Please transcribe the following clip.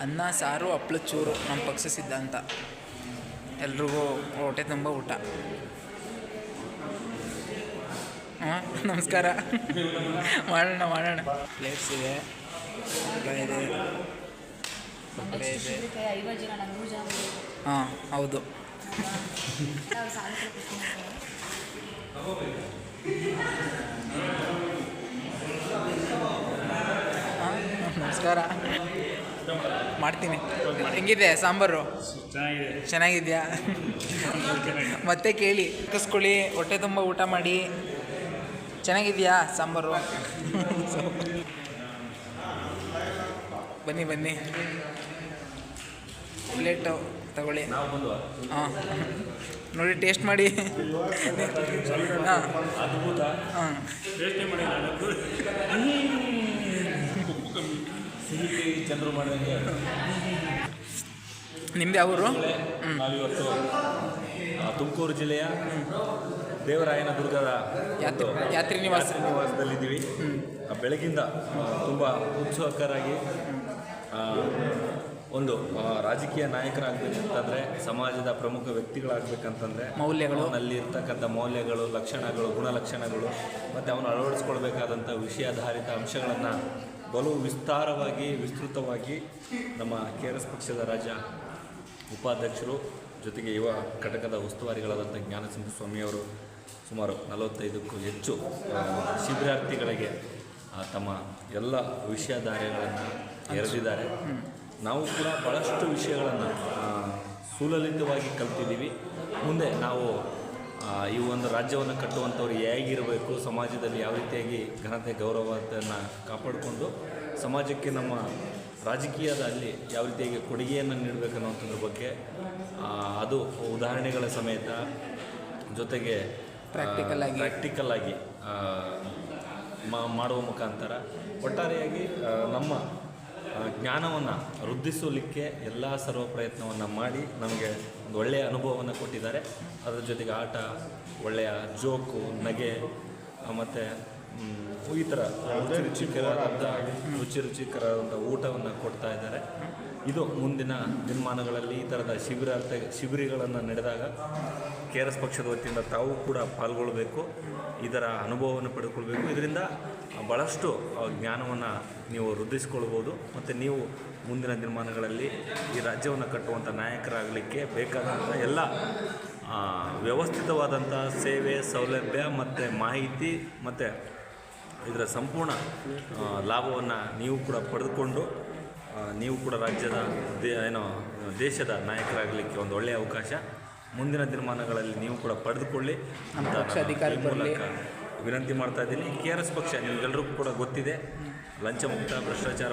ಅನ್ನ, ಸಾರು, ಹಪ್ಳ, ಚೂರು, ನಮ್ಮ ಪಕ್ಷ ಸಿದ್ಧಾಂತ. ಎಲ್ರಿಗೂ ಹೊಟ್ಟೆ ತುಂಬ ಊಟ. ಹಾಂ, ನಮಸ್ಕಾರ. ಮಾಡೋಣ ಮಾಡೋಣ. ಪ್ಲೇಟ್ಸ್ ಇದೆ ಇದೆ ಹಾಂ ಹೌದು. ನಮಸ್ಕಾರ. ಮಾಡ್ತೀನಿ. ಹೆಂಗಿದೆ ಸಾಂಬಾರು? ಚೆನ್ನಾಗಿದೆ ಚೆನ್ನಾಗಿದ್ಯಾ? ಮತ್ತೆ ಕೇಳಿ. ಕಸ್ಕೊಳ್ಳಿ ಹೊಟ್ಟೆ ತುಂಬ ಊಟ ಮಾಡಿ. ಚೆನ್ನಾಗಿದ್ಯಾ ಸಾಂಬಾರು? ಬನ್ನಿ ಬನ್ನಿ. ಪ್ಲೇಟು ತಗೊಳ್ಳಿ. ಹಾಂ. ನೋಡಿ ಟೇಸ್ಟ್ ಮಾಡಿ. ಹಾಂ. ಹಾಂ. ಚಂದ್ರು ಮಾಡಿದಂಗೆ ನಿಮ್ದು ಯಾವೂರು ನಾವಿವತ್ತು ತುಮಕೂರು ಜಿಲ್ಲೆಯ ದೇವರಾಯನ ದುರ್ಗದ ಯಾತ್ರಿ ನಿವಾಸ. ನಿವಾಸದಲ್ಲಿದ್ದೀವಿ. ಆ, ಬೆಳಗಿಂದ ತುಂಬ ಉತ್ಸುಕರಾಗಿ ಒಂದು ರಾಜಕೀಯ ನಾಯಕರಾಗಬೇಕಂತಂದರೆ ಸಮಾಜದ ಪ್ರಮುಖ ವ್ಯಕ್ತಿಗಳಾಗಬೇಕಂತಂದರೆ ಮೌಲ್ಯಗಳು. ಅಲ್ಲಿರ್ತಕ್ಕಂಥ ಮೌಲ್ಯಗಳು ಲಕ್ಷಣಗಳು ಗುಣಲಕ್ಷಣಗಳು ಮತ್ತು ಅವನು ಅಳವಡಿಸ್ಕೊಳ್ಬೇಕಾದಂಥ ವಿಷಯಾಧಾರಿತ ಅಂಶಗಳನ್ನು ಬಲು ವಿಸ್ತಾರವಾಗಿ, ವಿಸ್ತೃತವಾಗಿ ನಮ್ಮ ಕೆ ಆರ್ ಎಸ್ ಪಕ್ಷದ ರಾಜ್ಯ ಉಪಾಧ್ಯಕ್ಷರು ಜೊತೆಗೆ ಯುವ ಘಟಕದ ಉಸ್ತುವಾರಿಗಳಾದಂಥ ಜ್ಞಾನಸಿಂಹ ಸ್ವಾಮಿಯವರು ಸುಮಾರು ನಲವತ್ತೈದಕ್ಕೂ ಹೆಚ್ಚು ಶಿಬಿರಾರ್ಥಿಗಳಿಗೆ ತಮ್ಮ ಎಲ್ಲ ವಿಷಯಧಾರೆಗಳನ್ನು ಎರೆದಿದ್ದಾರೆ. ನಾವು ಕೂಡ ಭಾಳಷ್ಟು ವಿಷಯಗಳನ್ನು ಸುಲಲಿತವಾಗಿ ಕಲ್ತಿದ್ದೀವಿ. ಮುಂದೆ ನಾವು ಈ ಒಂದು ರಾಜ್ಯವನ್ನು ಕಟ್ಟುವಂಥವ್ರು ಹೇಗಿರಬೇಕು ಸಮಾಜದಲ್ಲಿ ಯಾವ ರೀತಿಯಾಗಿ ಘನತೆ ಗೌರವತೆಯನ್ನು ಕಾಪಾಡಿಕೊಂಡು ಸಮಾಜಕ್ಕೆ ನಮ್ಮ ರಾಜಕೀಯದಲ್ಲಿ ಯಾವ ರೀತಿಯಾಗಿ ಕೊಡುಗೆಯನ್ನು ನೀಡಬೇಕು ಅನ್ನೋಂಥದ್ರ ಬಗ್ಗೆ ಅದು ಉದಾಹರಣೆಗಳ ಸಮೇತ ಜೊತೆಗೆ ಪ್ರಾಕ್ಟಿಕಲ್ ಆಗಿ. ಪ್ರಾಕ್ಟಿಕಲ್ ಆಗಿ ಮಾಡುವ ಮುಖಾಂತರ ಒಟ್ಟಾರೆಯಾಗಿ ನಮ್ಮ ಜ್ಞಾನವನ್ನು ವೃದ್ಧಿಸಲಿಕ್ಕೆ ಎಲ್ಲ ಸರ್ವ ಪ್ರಯತ್ನವನ್ನು ಮಾಡಿ ನಮಗೆ ಒಂದು ಒಳ್ಳೆಯ ಅನುಭವವನ್ನು ಕೊಟ್ಟಿದ್ದಾರೆ. ಅದರ ಜೊತೆಗೆ ಆಟ, ಒಳ್ಳೆಯ ಜೋಕು, ನಗೆ ಮತ್ತು ಈ ಥರ ಯಾವುದೇ ರುಚಿಕರವಾದಂಥ ರುಚಿ ರುಚಿಕರವಾದಂಥ ಊಟವನ್ನು ಕೊಡ್ತಾ ಇದ್ದಾರೆ. ಇದು ಮುಂದಿನ ದಿನಮಾನಗಳಲ್ಲಿ ಈ ಥರದ ಶಿಬಿರಾರ್ಥ, ಶಿಬಿರಗಳನ್ನು ನಡೆದಾಗ ಕೆ ಆರ್ ಎಸ್ ಪಕ್ಷದ ವತಿಯಿಂದ ತಾವು ಕೂಡ ಪಾಲ್ಗೊಳ್ಳಬೇಕು, ಇದರ ಅನುಭವವನ್ನು ಪಡೆದುಕೊಳ್ಬೇಕು ಇದರಿಂದ ಭಾಳಷ್ಟು ಜ್ಞಾನವನ್ನು ನೀವು ವೃದ್ಧಿಸ್ಕೊಳ್ಬೋದು. ಮತ್ತು ನೀವು ಮುಂದಿನ ದಿನಮಾನಗಳಲ್ಲಿ ಈ ರಾಜ್ಯವನ್ನು ಕಟ್ಟುವಂಥ ನಾಯಕರಾಗಲಿಕ್ಕೆ ಬೇಕಾದಂಥ ಎಲ್ಲ ವ್ಯವಸ್ಥಿತವಾದಂಥ ಸೇವೆ, ಸೌಲಭ್ಯ ಮತ್ತು ಮಾಹಿತಿ ಮತ್ತು ಇದರ ಸಂಪೂರ್ಣ ಲಾಭವನ್ನು ನೀವು ಕೂಡ ಪಡೆದುಕೊಂಡು ನೀವು ಕೂಡ ರಾಜ್ಯದ ದೇ ಏನೋ ದೇಶದ ನಾಯಕರಾಗಲಿಕ್ಕೆ ಒಂದು ಒಳ್ಳೆಯ ಅವಕಾಶ. ಮುಂದಿನ ದಿನಮಾನಗಳಲ್ಲಿ ನೀವು ಕೂಡ ಪಡೆದುಕೊಳ್ಳಿ ಅಂತ ಅಧಿಕಾರಿ. ಮೂಲಕ ವಿನಂತಿ ಮಾಡ್ತಾ ಇದ್ದೀನಿ. ಕೆ ಆರ್ ಎಸ್ ಪಕ್ಷ ನಿಮಗೆಲ್ಲರಿಗೂ ಕೂಡ ಗೊತ್ತಿದೆ. ಲಂಚ ಮುಕ್ತ ಭ್ರಷ್ಟಾಚಾರ